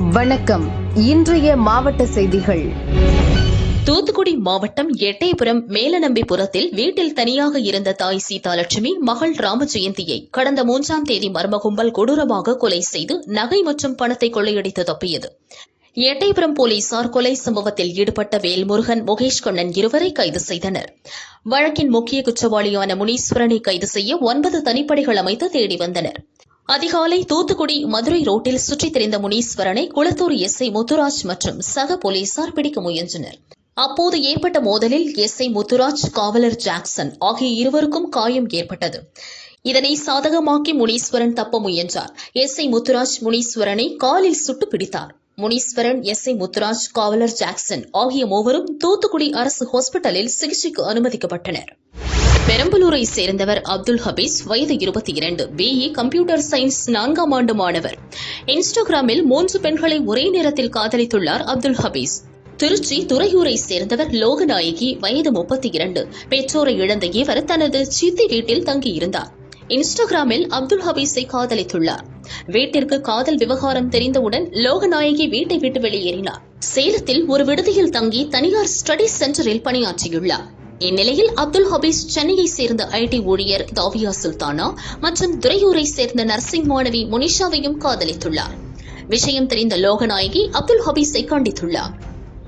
வணக்கம். இன்றைய மாவட்ட செய்திகள். தூத்துக்குடி மாவட்டம் எட்டயபுரம் மேலநம்பிபுரத்தில் வீட்டில் தனியாக இருந்த தாய் சீதாலட்சுமி மகள் ராமஜெயந்தியை கடந்த மூன்றாம் தேதி மர்ம கும்பல் கொடூரமாக கொலை செய்து நகை மற்றும் பணத்தை கொள்ளையடித்து தப்பியது. எட்டயபுரம் போலீசார் கொலை சம்பவத்தில் ஈடுபட்ட வேல்முருகன் முகேஷ் கண்ணன் இருவரை கைது செய்தனர். வழக்கின் முக்கிய குற்றவாளியான முனீஸ்வரனை கைது செய்ய ஒன்பது தனிப்படைகள் அமைத்து தேடி வந்தனர். அதிகாலை தூத்துக்குடி மதுரை ரோட்டில் சுற்றித் திரிந்த முனீஸ்வரனை குளத்தூர் எஸ்ஐ முத்துராஜ் மற்றும் சக போலீசார் பிடிக்க முயன்றனர். அப்போது ஏற்பட்ட மோதலில் எஸ்ஐ முத்துராஜ் காவலர் ஜாக்சன் ஆகிய இருவருக்கும் காயம் ஏற்பட்டது. இதனை சாதகமாக்கி முனீஸ்வரன் தப்ப முயன்றார். எஸ்ஐ முத்துராஜ் முனீஸ்வரனை காலில் சுட்டு பிடித்தார். முனீஸ்வரன் எஸ்ஐ முத்துராஜ் காவலர் ஜாக்சன் ஆகிய மூவரும் தூத்துக்குடி அரசு ஹாஸ்பிட்டலில் சிகிச்சைக்கு அனுமதிக்கப்பட்டனர். பெரம்பலூரை சேர்ந்தவர் அப்துல் ஹபீஸ் வயது இருபத்தி இரண்டு பிஇ கம்ப்யூட்டர் சயின்ஸ் நான்காம் ஆண்டு மாணவர். இன்ஸ்டாகிராமில் மூன்று பெண்களை ஒரே நேரத்தில் காதலித்துள்ளார் அப்துல் ஹபீஸ். திருச்சி துறையூரை சேர்ந்தவர் லோகநாயகி வயது முப்பத்தி இரண்டு பெற்றோரை இழந்த இவர் தனது சித்தி வீட்டில் தங்கியிருந்தார். இன்ஸ்டாகிராமில் அப்துல் ஹபீஸை காதலித்துள்ளார். வீட்டிற்கு காதல் விவகாரம் தெரிந்தவுடன் லோகநாயகி வீட்டை விட்டு வெளியேறினார். சேலத்தில் ஒரு விடுதியில் தங்கி தனியார் ஸ்டடி சென்டரில் பணியாற்றியுள்ளார். இந்நிலையில் அப்துல் ஹபீஸ் சென்னையை சேர்ந்த ஐடி ஊழியர் தாவியா சுல்தானா மற்றும் துறையூரை சேர்ந்த நர்சிங் மாணவி முனிஷாவையும் காதலித்துள்ளார். விஷயம் தெரிந்த லோகநாயகி அப்துல் ஹபீஸை கண்டித்துள்ளார்.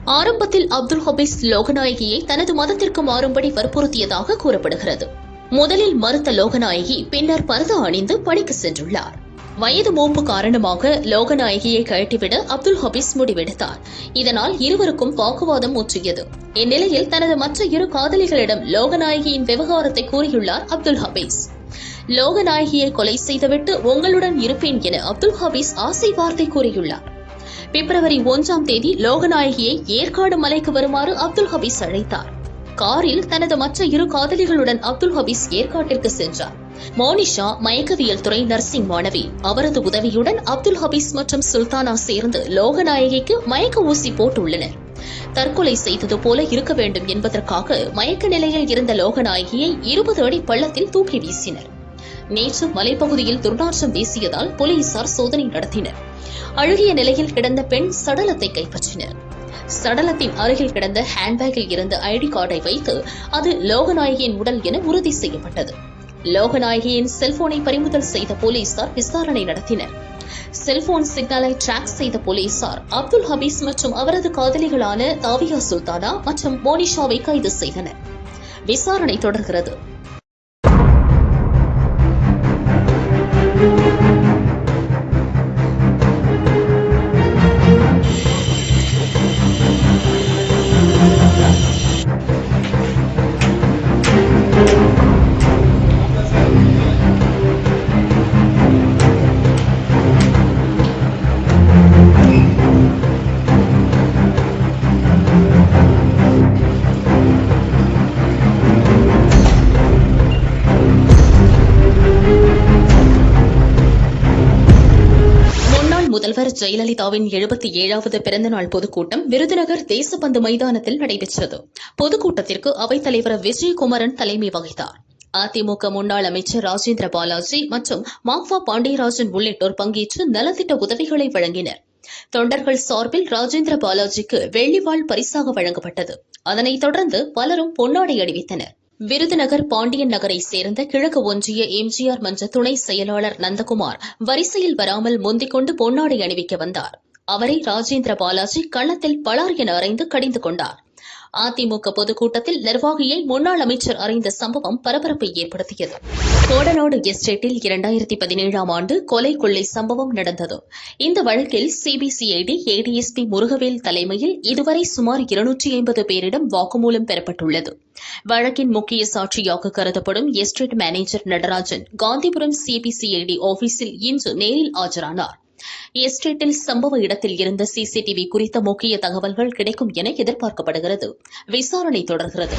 ஆரம்பத்தில் அப்துல் ஹபீஸ் லோகநாயகியை தனது மதத்திற்கு மாறும்படி வற்புறுத்தியதாக கூறப்படுகிறது. முதலில் மறுத்த லோகநாயகி பின்னர் பரத அணிந்து பணிக்கு சென்றுள்ளார். வயது மூம்பு காரணமாக லோகநாயகியை கழட்டிவிட அப்துல் ஹபீஸ் முடிவெடுத்தார். இதனால் இருவருக்கும் வாக்குவாதம் முற்றியது இந்நிலையில் தனது மற்ற இரு காதலிகளிடம் லோகநாயகியின் விவகாரத்தை கூறியுள்ளார் அப்துல் ஹபீஸ். லோகநாயகியை கொலை செய்துவிட்டு உங்களுடன் இருப்பேன் என அப்துல் ஹபீஸ் ஆசை வார்த்தை கூறியுள்ளார். பிப்ரவரி ஒன்றாம் தேதி லோகநாயகியை ஏற்காடு மலைக்கு வருமாறு அப்துல் ஹபீஸ் அழைத்தார். காரில் தனது மற்ற இரு காதலிகளுடன் அப்துல் ஹபீஸ் ஏற்காட்டிற்கு சென்றார். மோனிஷா மயக்கவியல் துறை நர்சிங் மாணவி. அவரது உதவியுடன் அப்துல் ஹபீஸ் மற்றும் சுல்தானா சேர்ந்து லோகநாயகிக்கு மயக்க ஊசி போட்டுள்ளனர். தற்கொலை செய்தது போல இருக்க வேண்டும் என்பதற்காக மயக்க நிலையில் இருந்த லோகநாயகியை இருபது அடி பள்ளத்தில் தூக்கி வீசினர். நேற்று மலைப்பகுதியில் துர்நாற்றம் வீசியதால் போலீசார் சோதனை நடத்தினர். அழுகிய நிலையில் கிடந்த பெண் சடலத்தை கைப்பற்றினர். சடலத்தின் அருகில் கிடந்த ஹேண்ட்பேக்கில் இருந்த ஐடி கார்டை வைத்து அது லோகநாயகியின் உடல் என உறுதி செய்யப்பட்டது. லோகநாயகியின் செல்போனை பறிமுதல் செய்த போலீசார் விசாரணை நடத்தினர். செல்போன் சிக்னலை டிராக் செய்த போலீசார் அப்துல் ஹபீஸ் மற்றும் அவரது காதலிகளான தாவியா சுல்தானா மற்றும் மோனிஷாவை கைது செய்தனர். விசாரணை தொடர்கிறது. முதல்வர் ஜெயலலிதாவின் எழுபத்தி ஏழாவது பிறந்தநாள் பொதுக்கூட்டம் விருதுநகர் தேசபந்து மைதானத்தில் நடைபெற்றது. பொதுக்கூட்டத்திற்கு அவைத்தலைவர் விஜயகுமரன் தலைமை வகித்தார். அதிமுக முன்னாள் அமைச்சர் ராஜேந்திர பாலாஜி மற்றும் மாஃபா பாண்டியராஜன் உள்ளிட்டோர் பங்கேற்று நலத்திட்ட உதவிகளை வழங்கினர். தொண்டர்கள் சார்பில் ராஜேந்திர பாலாஜிக்கு வெள்ளிவாள் பரிசாக வழங்கப்பட்டது. அதனைத் தொடர்ந்து பலரும் பொன்னாடை அணிவித்தனர். விருதுநகர் பாண்டியன் நகரை சேர்ந்த கிழக்கு ஒன்றிய எம்ஜிஆர் மன்ற துணை செயலாளர் நந்தகுமார் வரிசையில் வராமல் முந்திக் கொண்டு பொன்னாடை அணிவிக்க வந்தார். அவரை ராஜேந்திர பாலாஜி கள்ளத்தில் பலார் என அறைந்து கடிந்து கொண்டார். அதிமுக பொதுக்கூட்டத்தில் நிர்வாகியை முன்னாள் அமைச்சர் அறைந்த சம்பவம் பரபரப்பை ஏற்படுத்தியது. கோடநாடு எஸ்டேட்டில் இரண்டாயிரத்தி பதினேழாம் ஆண்டு கொலை கொள்ளை சம்பவம் நடந்தது. இந்த வழக்கில் சிபிசிஐடி ஏடிஎஸ்பி முருகவேல் தலைமையில் இதுவரை சுமார் இருநூற்றி ஐம்பது பேரிடம் வாக்குமூலம் பெறப்பட்டுள்ளது. வழக்கின் முக்கிய சாட்சியாக கருதப்படும் estate manager Natarajan Gandhipuram CBCID ஆபீஸில் இன்று நேரில் ஆஜரானார். எஸ்டேட்டில் சம்பவ இடத்தில் இருந்த சிசிடிவி குறித்த முக்கிய தகவல்கள் கிடைக்கும் என எதிர்பார்க்கப்படுகிறது. விசாரணை தொடர்கிறது.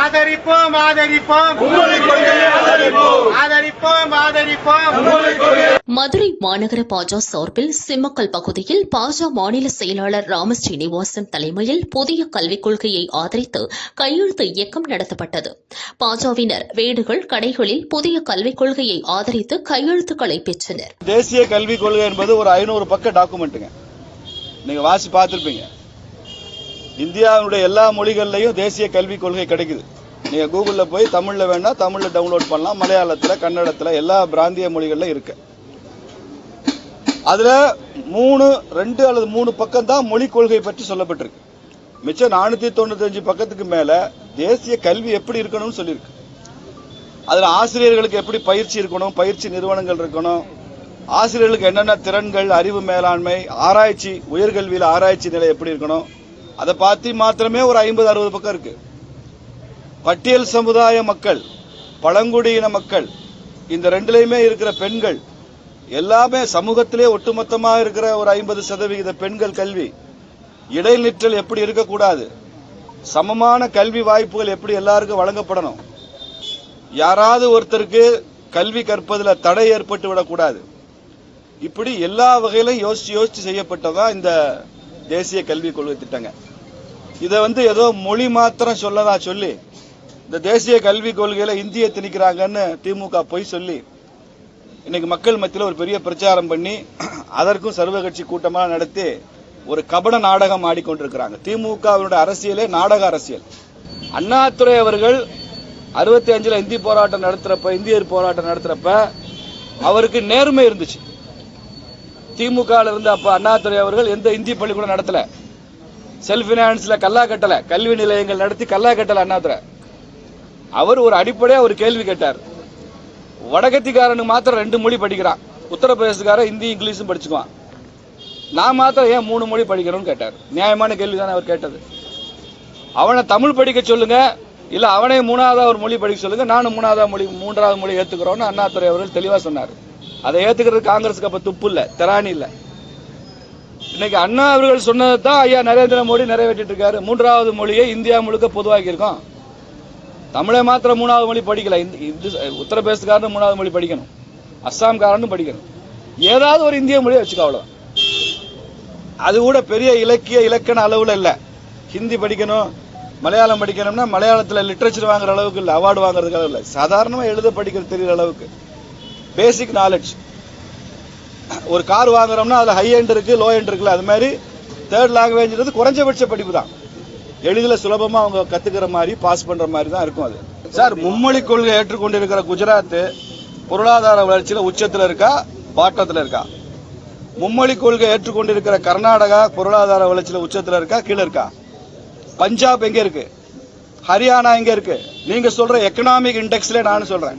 ஆதரிப்போம் ஆதரிப்போம். ஆதரிப்போம். ஆதரிப்போம் மதுரை மாநகர பாஜ சார்பில் சிம்மக்கல் பகுதியில் பாஜ மாநில செயலாளர் ராம ஸ்ரீனிவாசன் தலைமையில் புதிய கல்விக் கொள்கையை ஆதரித்து கையெழுத்து இயக்கம் நடத்தப்பட்டது. பாஜவினர் வீடுகள் கடைகளில் புதிய கல்விக் கொள்கையை ஆதரித்து கையெழுத்துக்களை பெற்றனர். தேசிய கல்விக் கொள்கை என்பது ஒரு ஐநூறு பக்க டாக்குமெண்ட்டுங்க. நீங்க வாசி பார்த்துருப்பீங்க. இந்தியாவுடைய எல்லா மொழிகள்லையும் தேசிய கல்விக் கொள்கை கிடைக்குது. நீங்கள் கூகுளில் போய் தமிழில் வேணால் தமிழில் டவுன்லோட் பண்ணலாம். மலையாளத்தில் கன்னடத்தில் எல்லா பிராந்திய மொழிகளில் இருக்கு. அதில் மூணு ரெண்டு அல்லது மூணு பக்கம் தான் கொள்கை பற்றி சொல்லப்பட்டிருக்கு. மிச்சம் நானூற்றி தொண்ணூத்தஞ்சு பக்கத்துக்கு மேலே தேசிய கல்வி எப்படி இருக்கணும்னு சொல்லியிருக்கு. அதில் ஆசிரியர்களுக்கு எப்படி பயிற்சி இருக்கணும் பயிற்சி நிறுவனங்கள் இருக்கணும் ஆசிரியர்களுக்கு என்னென்ன திறன்கள் அறிவு மேலாண்மை ஆராய்ச்சி உயர்கல்வியில் ஆராய்ச்சி நிலை எப்படி இருக்கணும் அதை பார்த்து மாத்திரமே ஒரு ஐம்பது அறுபது பக்கம் இருக்கு. பட்டியல் சமுதாய மக்கள் பழங்குடியின மக்கள் இந்த ரெண்டுலையுமே இருக்கிற பெண்கள் எல்லாமே சமூகத்திலே ஒட்டுமொத்தமாக இருக்கிற ஒரு ஐம்பது சதவிகித பெண்கள் கல்வி. இடைநிற்றல் எப்படி இருக்கக்கூடாது? சமமான கல்வி வாய்ப்புகள் எப்படி எல்லாருக்கும் வழங்கப்படணும்? யாராவது ஒருத்தருக்கு கல்வி கற்பதில் தடை ஏற்பட்டு விடக்கூடாது. இப்படி எல்லா வகையிலும் யோசிச்சு யோசிச்சு செய்யப்பட்டதான் இந்த தேசிய கல்விக் கொள்கை திட்டங்க. இதை வந்து ஏதோ மொழி மாத்திரம் சொல்லதா சொல்லி இந்த தேசிய கல்விக் கொள்கையில இந்திய திணிக்கிறாங்கன்னு திமுக பொய் சொல்லி இன்னைக்கு மக்கள் மத்தியில் ஒரு பெரிய பிரச்சாரம் பண்ணி அதற்கும் சர்வகட்சி கூட்டமாக நடத்தி ஒரு கபட நாடகம் ஆடிக்கொண்டிருக்கிறாங்க. திமுகவினுடைய அரசியலே நாடக அரசியல். அண்ணாதுரை அவர்கள் அறுபத்தி அஞ்சில் இந்தி போராட்டம் நடத்துறப்ப இந்தியர் போராட்டம் நடத்துறப்ப அவருக்கு நேர்மை இருந்துச்சு. திமுகவில் இருந்து அப்போ அண்ணாதுரை அவர்கள் எந்த இந்தி பள்ளிக்கூடம் நடத்தல. செல்ஃப் ஃபினான்ஸில் கல்லா கட்டலை. கல்வி நிலையங்கள் நடத்தி கல்லா கட்டலை அண்ணாதுரை. அவர் ஒரு அடிப்படையாக ஒரு கேள்வி கேட்டார். வடகத்திக்காரனுக்கு மாத்திரம் ரெண்டு மொழி படிக்கிறான். உத்தரப்பிரதேசக்காரன் ஹிந்தி இங்கிலீஷும் படிச்சுக்குவான். நான் மாத்திரம் ஏன் மூணு மொழி படிக்கிறோன்னு கேட்டார். நியாயமான கேள்வி தானே அவர் கேட்டது. அவனை தமிழ் படிக்க சொல்லுங்க. இல்லை அவனே மூணாவதாக ஒரு மொழி படிக்க சொல்லுங்க. நானும் மூணாவதா மொழி மூன்றாவது மொழி ஏற்றுக்கிறோன்னு அண்ணாதுரை அவர்கள் தெளிவாக சொன்னார். அதை ஏத்துக்கிறது காங்கிரஸுக்கு அப்ப துப்பு இல்ல திராணி இல்ல. இன்னைக்கு அண்ணா அவர்கள் சொன்னதை தான் ஐயா நரேந்திர மோடி நிறைவேற்றிட்டு இருக்காரு. மூன்றாவது மொழியை இந்தியா முழுக்க பொதுவாக்கி இருக்கோம் தமிழை மாத்திரம் மூணாவது மொழி படிக்கல. இந்த உத்தரப்பிரதேசக்காரன் மூணாவது மொழி படிக்கணும். அஸ்ஸாம்காரனும் படிக்கணும். ஏதாவது ஒரு இந்திய மொழியை வச்சுக்கோ அவ்வளோ அது கூட பெரிய இலக்கிய இலக்கண அளவுல இல்ல. ஹிந்தி படிக்கணும் மலையாளம் படிக்கணும்னா மலையாளத்துல லிட்ரேச்சர் வாங்குற அளவுக்கு இல்ல அவார்டு வாங்குறதுக்கு அளவு இல்ல. சாதாரணமா எழுத படிக்கிறது தெரியுற அளவுக்கு. பேசிக் நாலேஜ் ஒரு கார் வாங்குறோம்னா அதில் ஹை எண்ட் இருக்குது லோ எண்ட் இருக்குல்ல அது மாதிரி தேர்ட் லாங்குவேஜ்ன்றது குறைஞ்சபட்ச படிப்பு தான். எளிதில் சுலபமாக அவங்க கற்றுக்கிற மாதிரி பாஸ் பண்ணுற மாதிரி தான் இருக்கும் அது. சார் மும்மொழி கொள்கை ஏற்றுக்கொண்டிருக்கிற குஜராத் பொருளாதார வளர்ச்சியில் உச்சத்தில் இருக்கா பாட்டத்தில் இருக்கா? மும்மொழி கொள்கை ஏற்றுக்கொண்டிருக்கிற கர்நாடகா பொருளாதார வளர்ச்சியில் உச்சத்தில் இருக்கா கீழே இருக்கா? பஞ்சாப் எங்கே இருக்குது ஹரியானா இங்கே இருக்கு? நீங்க சொல்ற எக்கனாமிக் இண்டெக்ஸ்ல நான் சொல்றேன்.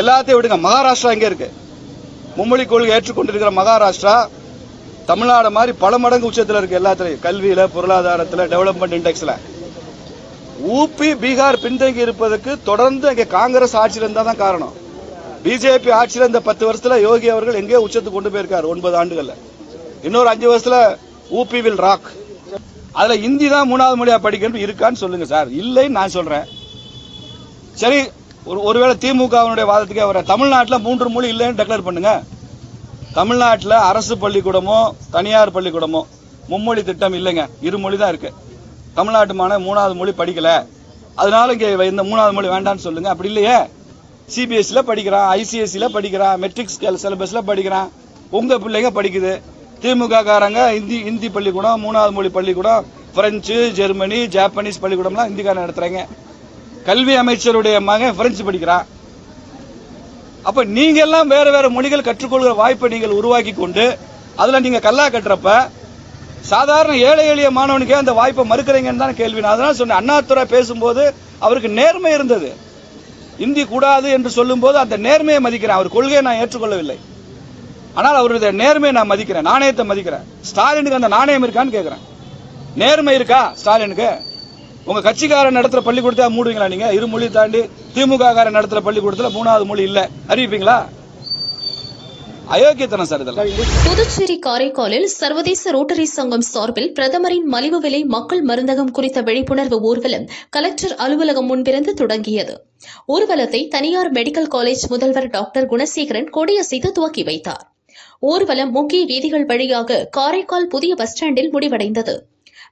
எல்லாத்தையும் விடுங்க. மகாராஷ்டிரா இங்கே இருக்கு? மும்மொழி கொள்கை ஏற்றுக்கொண்டிருக்கிற மகாராஷ்டிரா தமிழ்நாடு மாதிரி பல மடங்கு உச்சத்துல இருக்கு எல்லாத்துலையும். கல்வியில பொருளாதாரத்துல டெவலப்மெண்ட் இண்டெக்ஸ்ல ஊபி பீகார் பின்தங்கி இருப்பதற்கு தொடர்ந்து அங்க காங்கிரஸ் ஆட்சியில் இருந்தால் தான் காரணம். பிஜேபி ஆட்சியில் இந்த பத்து வருஷத்துல யோகி அவர்கள் எங்கேயோ உச்சத்துக்கு கொண்டு போயிருக்காரு ஒன்பது ஆண்டுகள்ல. இன்னொரு அஞ்சு வருஷத்துல ஊபி வில் ராக். அதில் இந்தி தான் மூணாவது மொழியாக படிக்கணும் இருக்கான்னு சொல்லுங்க சார். இல்லைன்னு நான் சொல்கிறேன் சரி ஒரு ஒருவேளை திமுகவினுடைய வாதத்துக்கே வர தமிழ்நாட்டில் மூன்று மொழி இல்லைன்னு டெக்ளேர் பண்ணுங்க. தமிழ்நாட்டில் அரசு பள்ளிக்கூடமோ தனியார் பள்ளிக்கூடமோ மும்மொழி திட்டம் இல்லைங்க. இரு மொழி தான் இருக்குது தமிழ்நாட்டு மாணவன் மூணாவது மொழி படிக்கலை. அதனால இங்கே இந்த மூணாவது மொழி வேண்டான்னு சொல்லுங்கள் அப்படி இல்லையே? சிபிஎஸ்சியில் படிக்கிறான் ஐசிஎஸ்சியில் படிக்கிறான் மெட்ரிக் சிலபஸில் படிக்கிறான். உங்கள் பிள்ளைங்க படிக்குது. திமுக காரங்க இந்தி இந்தி பள்ளிக்கூடம் மூணாவது மொழி பள்ளிக்கூடம் பிரெஞ்சு ஜெர்மனி ஜாப்பனீஸ் பள்ளிக்கூடம்லாம் இந்திக்காரன் நடத்துகிறாங்க கல்வி அமைச்சருடைய மகன் பிரெஞ்சு படிக்கிறான். அப்போ நீங்கள் எல்லாம் வேறு வேறு மொழிகள் கற்றுக்கொள்கிற வாய்ப்பை நீங்கள் உருவாக்கி கொண்டு அதில் நீங்கள் கல்லா கட்டுறப்ப சாதாரண ஏழை எளிய மாணவனுக்கே அந்த வாய்ப்பை மறுக்கிறீங்கன்னு தான் கேள்வி. நான் அதனால சொன்னேன் அண்ணாத்துறை பேசும்போது அவருக்கு நேர்மை இருந்தது. இந்தி கூடாது என்று சொல்லும்போது அந்த நேர்மையை மதிக்கிறேன். அவர் கொள்கையை நான் ஏற்றுக்கொள்ளவில்லை. ஆனால் அவருடைய நேர்மையை நான் மதிக்கிறேன் நாணயத்தை மதிக்கிறேன். ஸ்டாலினுக்கு அந்த நாணயம் இருக்கான்னு கேட்குறேன். நேர்மை இருக்கா ஸ்டாலினுக்கு? உங்க கட்சிக்காரன் நடத்துகிற பள்ளிக்கூடத்தை மூடுவீங்களா நீங்க? இரு மொழி தாண்டி திமுக காரன் நடத்துற பள்ளிக்கூடத்துல மூணாவது மொழி இல்லை. அறிவிப்பீங்களா? புதுச்சேரி காரைக்காலில் சர்வதேச ரோட்டரி சங்கம் சார்பில் பிரதமரின் மலிவு விலை மக்கள் மருந்தகம் குறித்த விழிப்புணர்வு ஊர்வலம் கலெக்டர் அலுவலகம் முன்பிருந்து தொடங்கியது. ஊர்வலத்தை தனியார் மெடிக்கல் காலேஜ் முதல்வர் டாக்டர் குணசேகரன் கொடியசைத்து துவக்கி வைத்தார். ஊர்வலம் முக்கிய வீதிகள் வழியாக காரைக்கால் புதிய பஸ் ஸ்டாண்டில் முடிவடைந்தது.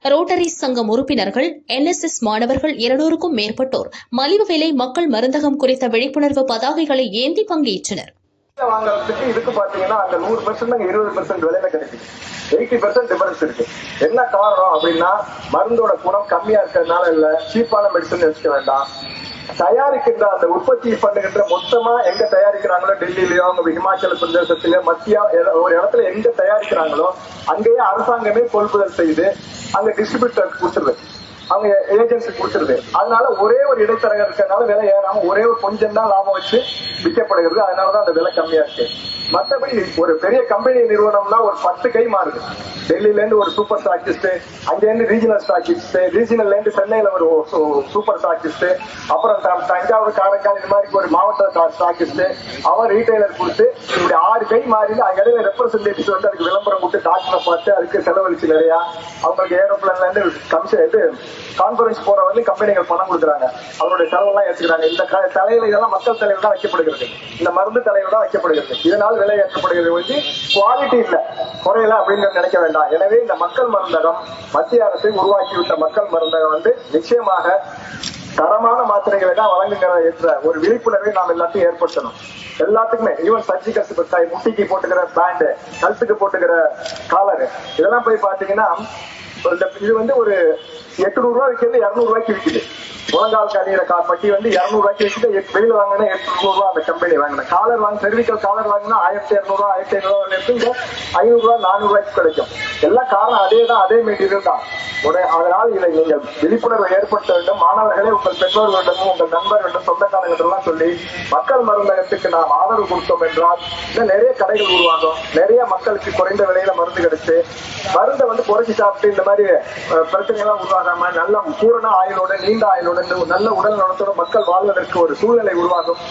ரோட்டரி சங்கம் உறுப்பினர்கள் என்எஸ்எஸ் மாணவர்கள் இருநூறுக்கும் மேற்பட்டோர் மலிவு விலை மக்கள் மருந்தகம் குறித்த விழிப்புணர்வு பதாகைகளை ஏந்தி பங்கேற்றனர். வாங்குறதுக்கு இதுக்கு பாத்தீங்கன்னா அந்த நூறு இருபது விலையில எயிட்டி டிஃபரன்ஸ் இருக்கு. என்ன காரணம் அப்படின்னா மருந்தோட குணம் கம்மியா இருக்கிறதுனால இல்ல சீப்பான மெடிசன் வச்சுக்க வேண்டாம். தயாரிக்கின்ற அந்த உற்பத்தி பண்ணுகின்ற மொத்தமா எங்க தயாரிக்கிறாங்களோ டெல்லியிலயோ அவங்க இமாச்சல பிரதேசத்திலயோ மத்திய ஒரு இடத்துல எங்க தயாரிக்கிறாங்களோ அங்கேயே அரசாங்கமே கொள்முதல் செய்து அங்க டிஸ்ட்ரிபியூட்டர் கொடுத்துருது. அவங்க ஏஜென்சி கொடுத்துருது. அதனால ஒரே ஒரு இடைத்தரகர் இருக்கிறதுனால விலை ஏறாம ஒரே ஒரு கொஞ்சம் தான் லாபம் வச்சு விற்கப்படுகிறது. அதனாலதான் அந்த விலை கம்மியா இருக்கு. மற்றபடி ஒரு பெரிய கம்பெனி நிறுவனம்னா ஒரு பத்து கை மாறுது. டெல்லியில இருந்து ஒரு சூப்பர் ஸ்டாக்கிஸ்ட் அங்க இருந்து ரீஜனல் ஸ்டாக்கிஸ்ட் ரீஜனல்ல இருந்து சென்னையில ஒரு சூப்பர் ஸ்டாக்கிஸ்ட் அப்புறம் த- தஞ்சாவூர் காரைக்கால் இந்த மாதிரி ஒரு மாவட்ட ஸ்டாக்கிஸ்ட் அவன் ரீட்டைலர் கொடுத்து இப்படி ஆறு கை மாறி அங்க இடையில ரெப்ரசன்டேட்டிவ்ஸ் வந்து அதுக்கு விளம்பரம் கொடுத்து டாக்டரை பார்த்து அதுக்கு செலவழிச்சு நிறைய அவங்களுக்கு ஏரோப்ளேன்ல இருந்து கமிஷன் இது கான்பரன்ஸ் போற வரைக்கும் கம்பெனிகள் பணம் கொடுக்குறாங்க. அவருடைய செலவெல்லாம் ஏற்றுக்கிறாங்க இந்த க- தலையில இதெல்லாம் மக்கள் தலையில தான் வைக்கப்படுகிறது. இந்த மருந்து தலையில தான் வைக்கப்படுகிறது. இதனால் விலை ஏற்றப்படுகிறது வந்து குவாலிட்டி இல்ல குறையல அப்படின்னு நினைக்க வேண்டாம். எனவே இந்த மக்கள் மருந்தகம் மத்திய அரசு உருவாக்கிவிட்ட மக்கள் மருந்தகம் வந்து நிச்சயமாக தரமான மாத்திரைகளை தான் வழங்குகிற என்ற ஒரு விழிப்புணர்வை நாம் எல்லாத்தையும் ஏற்படுத்தணும். எல்லாத்துக்குமே ஈவன் சர்ஜிக்கல் முட்டிக்கு போட்டுக்கிற பேண்ட் கழுத்துக்கு போட்டுக்கிற காலர் இதெல்லாம் போய் பாத்தீங்கன்னா இது வந்து ஒரு எட்நூறு ரூபாய் விற்கிறது இருநூறு ரூபாய்க்கு விற்குது முழங்கால் கடிகிற கா பட்டி வந்து இருநூறு ரூபாய்க்கு விற்குது எட்- வெளியில வாங்கினா எட்நூறு ரூபாய் அந்த கம்பெனி வாங்கின. காலர் வாங்க செர்விக்கல் காலர் வாங்கினா ஆயிரத்தி இரநூறுவா ஆயிரத்தி ஐநூறுவா ரூபாய் ஐநூறு ரூபாய் நானூறு ரூபாய்க்கு கிடைக்கும். எல்லாம் காரணம் அதே தான் அதே மெட்டீரியல் தான். உடனே அதனால் இதை நீங்கள் விழிப்புணர்வை ஏற்படுத்த வேண்டும். மாணவர்களே உங்கள் பெற்றோர்களிடமும் உங்கள் நண்பர்களிடம் சொந்தக்காரங்களிடம் சொல்லி மக்கள் மருந்தகத்துக்கு நாம் ஆதரவு கொடுத்தோம் என்றால் இன்னும் நிறைய கடைகள் உருவாகும். நிறைய மக்களுக்கு குறைந்த விலையில மருந்து கிடைச்சு மருந்தை வந்து குறைச்சி சாப்பிட்டு இந்த மாதிரி பிரச்சனை எல்லாம் உருவாகாம நல்ல பூரண ஆயுளோட நீண்ட ஆயுளோட நல்ல உடல் நலத்தோட மக்கள் வாழ்வதற்கு ஒரு சூழ்நிலை உருவாகும்.